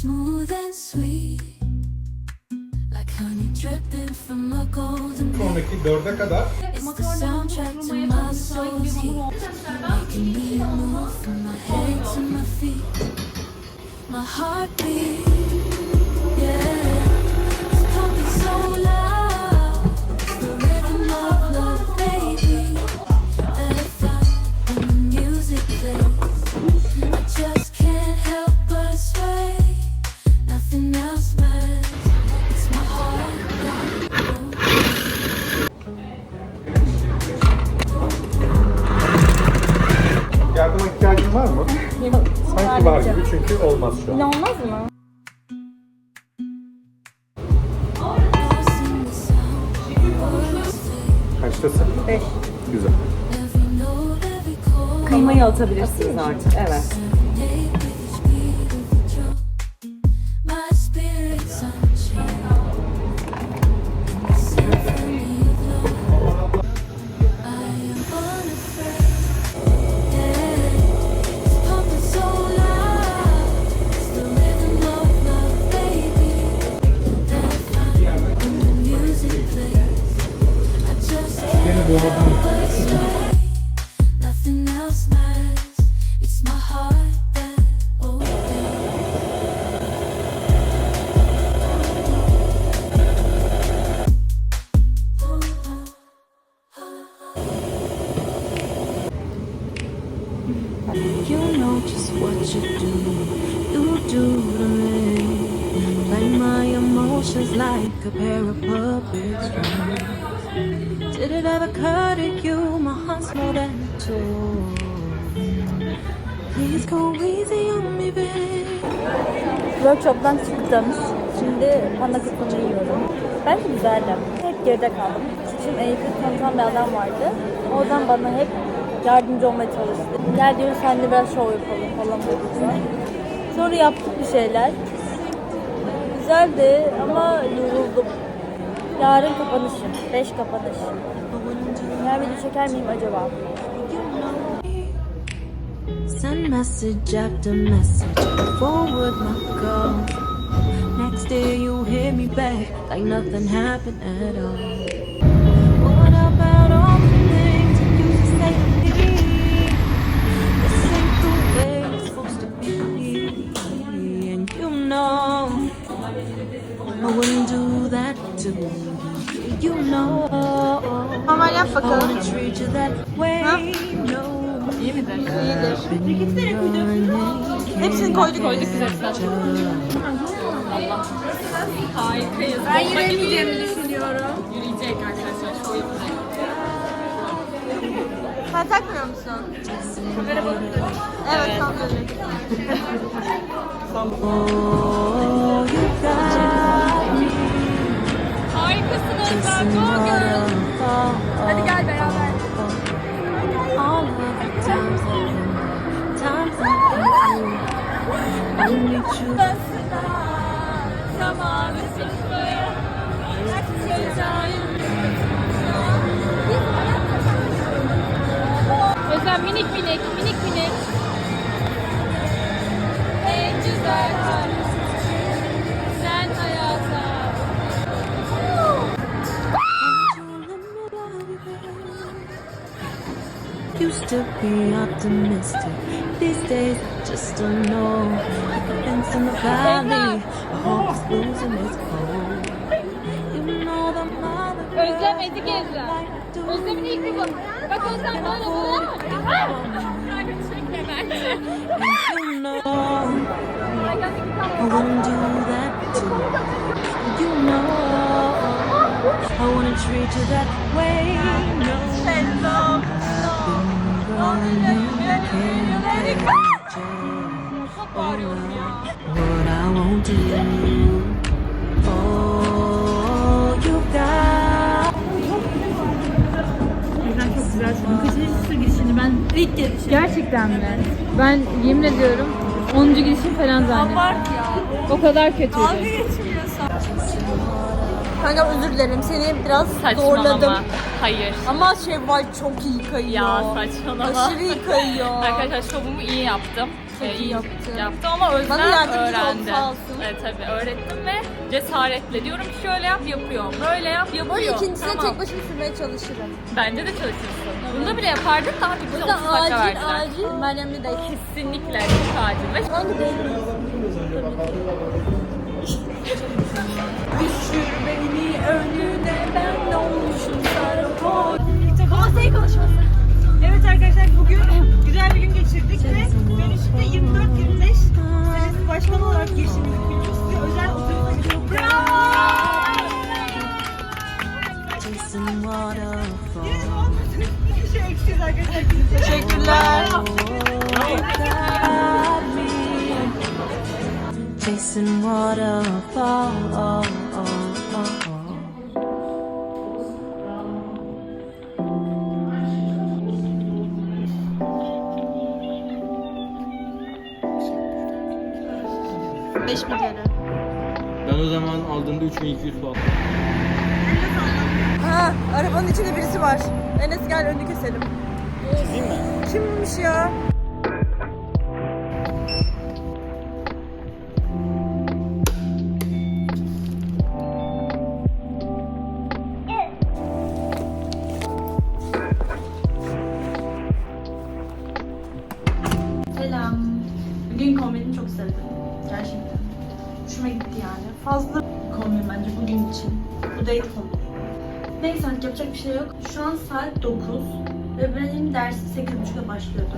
Smooth and sweet. Like honey dripping from a golden. Sonraki kadar It's the soundtrack to my soul's heat. Making me move from my head to my feet. My heartbeat, ihtiyacın var mı? Sanki var gibi çünkü olmaz şu an. olmaz mı? Kaçtasın? 5. Güzel. Kıymayı atabilirsiniz artık. Evet. Nothing. It's my heart that obeys. You know just what you do, you do to me. Play my emotions like a pair of puppet strings. Did it ever occur to you my heart's more than toy? Please go easy on me, babe. Workshop'tan çıktım. Şimdi panda kısmını yiyorum. Bence güzeldi. Hep geride kaldım. Şimdi Eyüp'ü tanıtan bir adam vardı. Oradan bana hep yardımcı olmaya çalıştı. Gel diyor sen de biraz şov yapalım falan böyle. Sonra yaptık bir şeyler. Güzeldi ama yoruldum. Yarın kapanışım. 5 kapanış. Yarın video çeker miyim acaba? Send message after message, forward my calls. Next day you hit me back like nothing happened at all. What about all the things you say to me? This ain't the way it's supposed to be, and you know I wouldn't do you. Know Normal yap way. No. İyi midir? Hepsini koyduk koyduk güzel Harikayız. Ben yürüyemeyeceğimi düşünüyorum. Yürüyecek arkadaşlar. Şov yapacak. Sen takmıyor musun? Kamera. Evet, takmıyorum. Oh, that I need you. Zamanı. Özlem minik minik, minik to be optimistic. These days, I just don't know. Fence in the valley, a hope is losing its hold. You know the mother. Özlem ezik Özlem. Özlem'in ilk bir bak. Bak Özlem bana bunu You know I wouldn't do that too. You know I wanna treat you that way. No, bağırıyorum çok güzel çünkü. Kaçıncı girişini ben. Gerçekten mi? Ben yemin ediyorum 10. girişim falan zannettim. Abart ya. O kadar kötüydü. Dalga geçmiyorsan. Kanka özür dilerim seni biraz zorladım. Hayır. Ama Şevval çok iyi kayıyor. Ya saçmalama. Aşırı iyi kayıyor. Arkadaşlar şovumu iyi yaptım. Çok Ee, iyi yaptın. Yaptım ama Özlem Bana yardımcı öğrendi. olsun. Evet tabii öğrettim ve cesaretle diyorum ki şöyle yap yapıyor. Böyle yap yapıyor. Böyle ikincisine Tamam. tek başına sürmeye çalışırım. Bence de çalışırsın. Bunda bile yapardık daha bir yüzden 30 dakika acil verdiler. acil Meryem'le de Kesinlikle çok acil. Ve Hangi? Düşür beni önüne ben olmuşum sarhoş. Konsey konuşması. Evet arkadaşlar bugün güzel bir gün geçirdik ve ben işte 24-25 senesi başkan olarak kutluyoruz. Size özel oturumda Bravo! Chasing waterfalls. Yine olmadınız. Bir şey eksiyiz arkadaşlar. Teşekkürler. Chasing waterfalls. Ben o zaman aldığımda 3200 puan. Ha, arabanın içinde birisi var. Enes gel önünü keselim. Çizeyim mi? Kimmiş ya? Date kombini. Neyse artık yapacak bir şey yok. Şu an saat 9 ve benim dersi 8.30'da başlıyordu.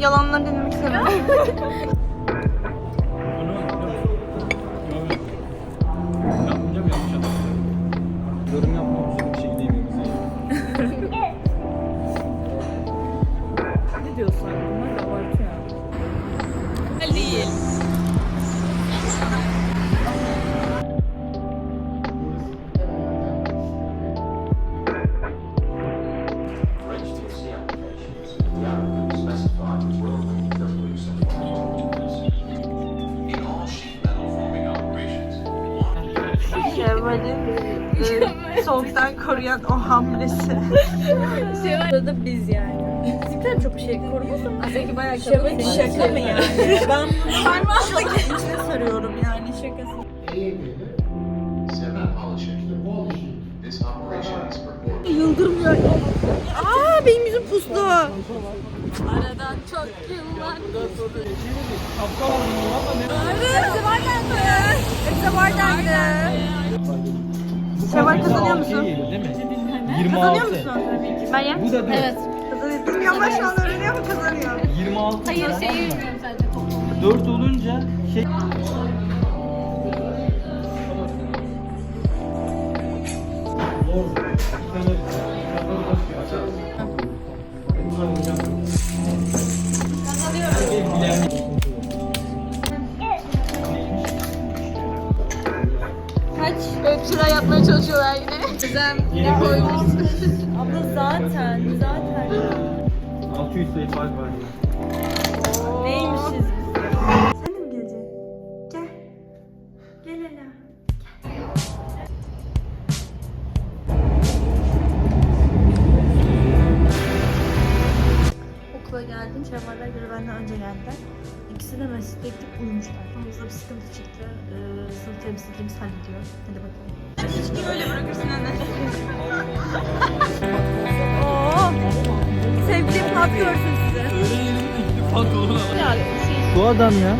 Yalanlarını dinlemek istemiyorum. koruyan o hamlesi. Burada biz yani. Bizimkiler çok bir şey ama. Aslında bayağı kalın. Şaka mı yani? Ben bunu parmağımla içine sarıyorum yani şakası. Yıldırım ya. Aa benim yüzüm puslu. Aradan çok yıllar. Hepsi var dendi. Hepsi var dendi. Şevval kazanıyor musun? Değil mi? 26. Kazanıyor musun? Ben ya. Bu da 4. Evet. Kazanıyor. Bilmiyorum ama şu an öğreniyor mu kazanıyor? 26. Hayır şey bilmiyorum sadece. 4 olunca şey... Böyle bir Gizem ne koymuş? Abla zaten, zaten. 600 sayı fark var. Neymişiz? Senin gece. Gel. Gel Ela. Okula geldim. Şevval'ler göre benden önce geldiler. İkisi de gidip uyumuşlar. Aramızda bir sıkıntı çıktı. Ee, sınıf temsilcimiz hallediyor. Hadi bakalım. İlişkiyi öyle bırakırsın anne. Oo, Sevgili Fat görsün sizi. Öyle yedim de gidip pantolonu alalım. Bu adam ya.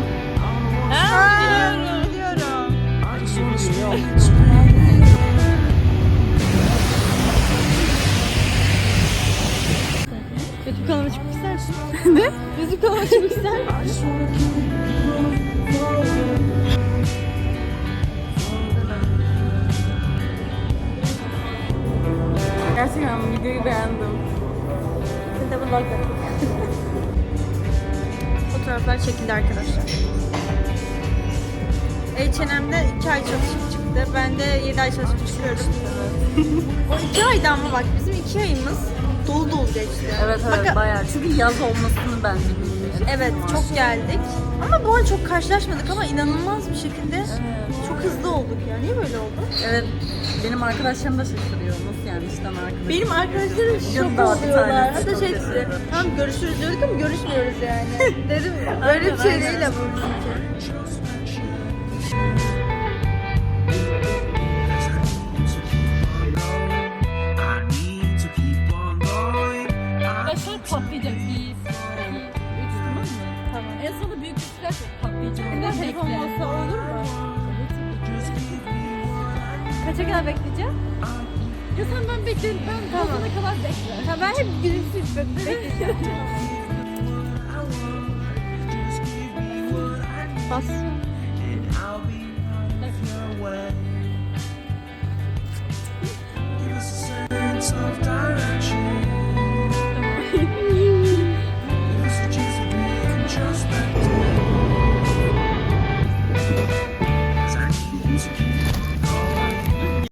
YouTube kanalıma çıkmak ister misin? Ne? Kanalıma çıkmak ister misin? Gerçekten videoyu beğendim. Şimdi de vlog Fotoğraflar çekildi arkadaşlar. H&M'de 2 ay çalışıp çıktı. Ben de 7 ay çalışıp çıkıyorum. o 2 aydan mı bak bizim 2 ayımız dolu dolu geçti. Evet evet Bak- bayağı. Çünkü yaz olmasını ben bilmiyorum. Evet çok geldik. Ama bu arada çok karşılaşmadık ama inanılmaz bir şekilde çok hızlı olduk ya. Niye böyle oldu? Evet. Benim arkadaşlarım da şaşırıyor. Nasıl yani işten arkadaşım? Benim arkadaşlarım şok oluyorlar. Hatta şey dedi. Tamam görüşürüz diyorduk ama görüşmüyoruz yani. Dedim öyle bir şey değil ama bizimki. Bas.